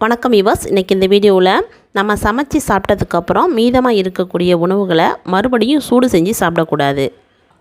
வணக்கம் இவர்ஸ் இன்றைக்கி இந்த வீடியோவில் நம்ம சமைச்சு சாப்பிட்டதுக்கப்புறம் மீதமாக இருக்கக்கூடிய உணவுகளை மறுபடியும் சூடு செஞ்சு சாப்பிடக்கூடாது.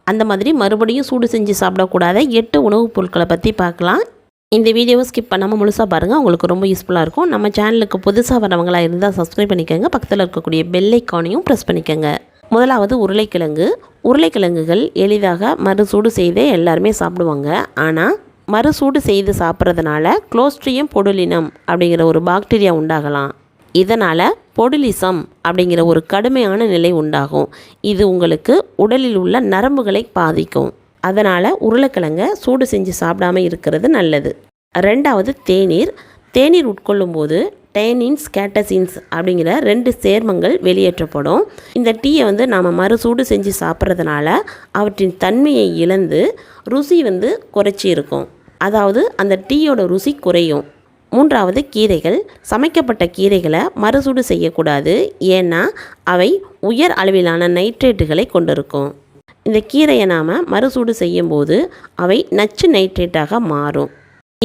அந்த மாதிரி மறுபடியும் சூடு செஞ்சு சாப்பிடக்கூடாத எட்டு உணவுப் பொருட்களை பற்றி பார்க்கலாம். இந்த வீடியோவை ஸ்கிப் பண்ணாமல் முழுசாக பாருங்கள் உங்களுக்கு ரொம்ப யூஸ்ஃபுல்லாக இருக்கும். நம்ம சேனலுக்கு புதுசாக வரவங்களாக இருந்தால் சப்ஸ்கிரைப் பண்ணிக்கோங்க. பக்கத்தில் இருக்கக்கூடிய பெல் ஐக்கானையும் ப்ரெஸ் பண்ணிக்கோங்க. முதலாவது உருளைக்கிழங்கு. உருளைக்கிழங்குகள் எளிதாக மறுசூடு செய்தே எல்லாருமே சாப்பிடுவாங்க. ஆனால் மறுசூடு செய்து சாப்பிட்றதுனால குளோஸ்ட்ரியம் பொடுலினம் அப்படிங்கிற ஒரு பாக்டீரியா உண்டாகலாம். இதனால் பொடுலிசம் அப்படிங்கிற ஒரு கடுமையான நிலை உண்டாகும். இது உங்களுக்கு உடலில் உள்ள நரம்புகளை பாதிக்கும். அதனால் உருளைக்கிழங்கை சூடு செஞ்சு சாப்பிடாம இருக்கிறது நல்லது. ரெண்டாவது தேநீர். தேநீர் உட்கொள்ளும்போது டைனின்ஸ் கேட்டசின்ஸ் அப்படிங்கிற ரெண்டு சேர்மங்கள் வெளியேற்றப்படும். இந்த டீயை வந்து நாம் மறுசூடு செஞ்சு சாப்பிட்றதுனால அவற்றின் தன்மையை இழந்து ருசி வந்து குறைச்சி இருக்கும் அதாவது அந்த டீயோட ருசி குறையும். மூன்றாவது கீரைகள் சமைக்கப்பட்ட கீரைகளை மறுசூடு செய்யக்கூடாது. ஏன்னா அவை உயர் அளவிலான நைட்ரேட்டுகளை கொண்டிருக்கும். இந்த கீரையை நாம் மறுசூடு செய்யும்போது அவை நச்சு நைட்ரேட்டாக மாறும்.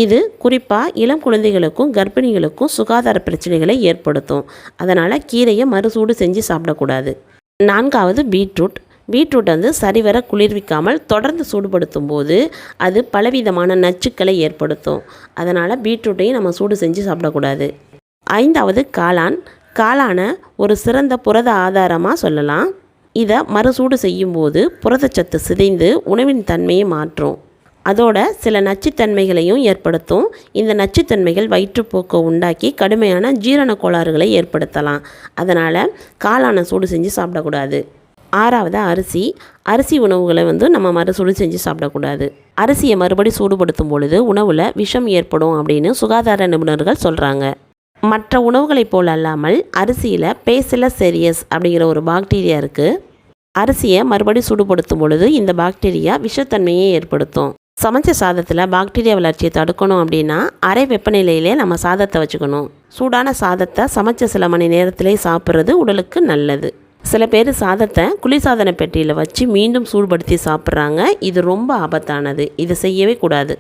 இது குறிப்பாக இளம் குழந்தைகளுக்கும் கர்ப்பிணிகளுக்கும் சுகாதார பிரச்சனைகளை ஏற்படுத்தும். அதனால் கீரையை மறுசூடு செஞ்சு சாப்பிடக்கூடாது. நான்காவது பீட்ரூட். பீட்ரூட் வந்து சரிவர குளிர்விக்காமல் தொடர்ந்து சூடுபடுத்தும் போது அது பலவிதமான நச்சுக்களை ஏற்படுத்தும். அதனால் பீட்ரூட்டையும் நம்ம சூடு செஞ்சு சாப்பிடக்கூடாது. ஐந்தாவது காளான். காளானை ஒரு சிறந்த புரத ஆதாரமாக சொல்லலாம். இதை மறுசூடு செய்யும்போது புரதச்சத்து சிதைந்து உணவின் தன்மையை மாற்றும். அதோட சில நச்சுத்தன்மைகளையும் ஏற்படுத்தும். இந்த நச்சுத்தன்மைகள் வயிற்றுப்போக்கை உண்டாக்கி கடுமையான ஜீரண கோளாறுகளை ஏற்படுத்தலாம். அதனால் காளானை சூடு செஞ்சு சாப்பிடக்கூடாது. ஆறாவது அரிசி. அரிசி உணவுகளை வந்து நம்ம மறுசூடு செஞ்சு சாப்பிடக்கூடாது. அரிசியை மறுபடி சூடுபடுத்தும் பொழுது உணவில் விஷம் ஏற்படும் அப்படின்னு சுகாதார நிபுணர்கள் சொல்கிறாங்க மற்ற உணவுகளைப் போல் அல்லாமல் அரிசியில் பேசில செரியஸ் அப்படிங்கிற ஒரு பாக்டீரியா இருக்குது அரிசியை மறுபடி சூடுபடுத்தும் பொழுது இந்த பாக்டீரியா விஷத்தன்மையை ஏற்படுத்தும். சமைச்ச சாதத்தில் பாக்டீரியா வளர்ச்சியை தடுக்கணும் அப்படின்னா அரை வெப்பநிலையிலே நம்ம சாதத்தை வச்சுக்கணும். சூடான சாதத்தை சமைச்ச சில மணி நேரத்திலே சாப்பிட்றது உடலுக்கு நல்லது. சில பேர் சாதத்தை குளிர்சாதன பெட்டியில் வச்சு மீண்டும் சூடுபடுத்தி சாப்பிட்றாங்க. இது ரொம்ப ஆபத்தானது. இதை செய்யவே கூடாது.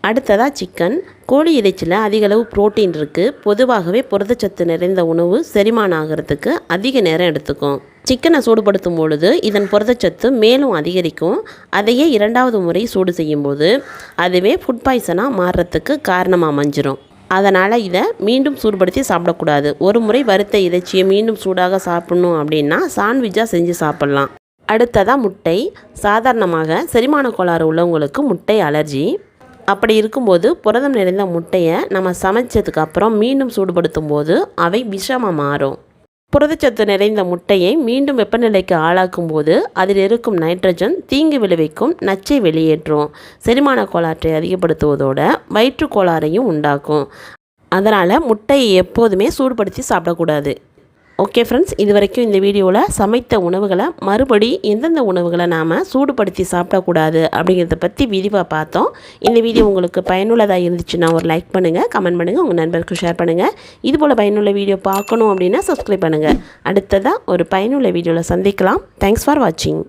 அடுத்ததாக சிக்கன். கோழி இறைச்சியில் அதிகளவு புரோட்டீன் இருக்குது பொதுவாகவே புரதச்சத்து நிறைந்த உணவு செரிமானம் ஆகிறதுக்கு அதிக நேரம் எடுத்துக்கும். சிக்கனை சூடுபடுத்தும் பொழுது இதன் புரதச்சத்து மேலும் அதிகரிக்கும். அதையே இரண்டாவது முறை சூடு செய்யும்போது அதுவே ஃபுட் பாய்சனாக மாறுறதுக்கு காரணமாக அமைஞ்சிரும். அதனால் இதை மீண்டும் சூடுபடுத்தி சாப்பிடக்கூடாது. ஒரு முறை வறுத்த இறைச்சியை மீண்டும் சூடாக சாப்பிட்ணும் அப்படின்னா சாண்ட்விட்சாக செஞ்சு சாப்பிட்லாம். அடுத்ததாக முட்டை. சாதாரணமாக செரிமான கோளாறு உள்ளவங்களுக்கு முட்டை அலர்ஜி அப்படி இருக்கும்போது புரதம் நிறைந்த முட்டையை நம்ம சமைச்சதுக்கு அப்புறம் மீண்டும் சூடுபடுத்தும் போது அவை விஷமாக மாறும். புரதச்சத்து நிறைந்த முட்டையை மீண்டும் வெப்பநிலைக்கு ஆளாக்கும் போது அதில் இருக்கும் நைட்ரஜன் தீங்கு விளைவிக்கும் நச்சை வெளியேற்றும். செரிமான கோளாற்றை அதிகப்படுத்துவதோட வயிற்று கோளாறையும் உண்டாக்கும். அதனால் முட்டையை எப்போதுமே சூடுபடுத்தி சாப்பிடக்கூடாது. ஓகே ஃப்ரெண்ட்ஸ் இது வரைக்கும் இந்த வீடியோவில் சமைத்த உணவுகளை மறுபடி எந்தெந்த உணவுகளை நாம் சூடுபடுத்தி சாப்பிடக்கூடாது அப்படிங்கிறத பற்றி விரிவாக பார்த்தோம். இந்த வீடியோ உங்களுக்கு பயனுள்ளதாக இருந்துச்சுன்னா ஒரு லைக் பண்ணுங்கள் கமெண்ட் பண்ணுங்கள் உங்கள் நண்பருக்கு ஷேர் பண்ணுங்கள் இதுபோல் பயனுள்ள வீடியோ பார்க்கணும் அப்படின்னா சப்ஸ்கிரைப் பண்ணுங்கள் அடுத்ததாக ஒரு பயனுள்ள வீடியோவில் சந்திக்கலாம். தேங்க்ஸ் ஃபார் வாட்சிங்